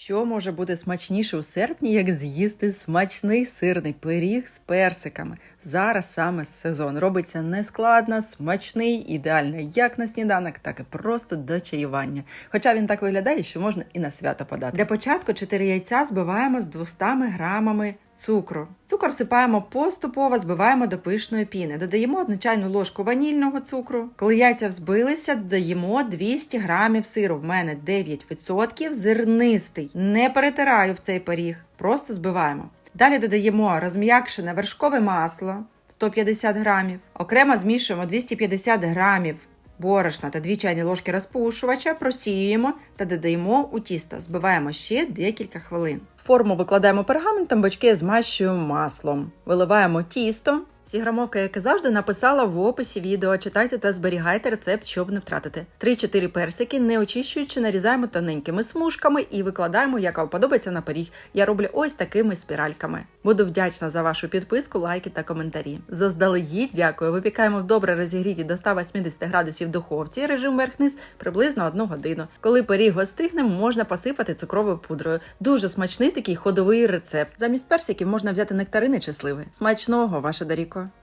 Що може бути смачніше у серпні, як з'їсти смачний сирний пиріг з персиками? Зараз саме сезон робиться нескладно, смачний, ідеально як на сніданок, так і просто до чаювання. Хоча він так виглядає, що можна і на свято подати. Для початку 4 яйця збиваємо з 200 грамами цукру. Цукор всипаємо поступово, збиваємо до пишної піни. Додаємо одну ложку ванільного цукру. Коли яйця взбилися, додаємо 200 грамів сиру. В мене 9% зернистий. Не перетираю в цей пиріг, просто збиваємо. Далі додаємо розм'якшене вершкове масло 150 грамів. Окремо змішуємо 250 грамів борошна та 2 чайні ложки розпушувача, просіюємо та додаємо у тісто. Збиваємо ще декілька хвилин. Форму викладаємо пергаментом, бочки змащуємо маслом. Виливаємо тісто. Всі грамовка, як і завжди, написала в описі відео. Читайте та зберігайте рецепт, щоб не втратити. 3-4 персики, не очищуючи, нарізаємо тоненькими смужками і викладаємо, як вам подобається на пиріг. Я роблю ось такими спіральками. Буду вдячна за вашу підписку, лайки та коментарі. Заздалегідь, дякую. Випікаємо в добре розігріті до 180 градусів духовці, режим верх-низ приблизно 1 годину. Коли пиріг остигне, можна посипати цукровою пудрою. Дуже смачний такий ходовий рецепт. Замість персиків можна взяти нектарини чи сливи. Смачного, ваше Даріко! Дякую.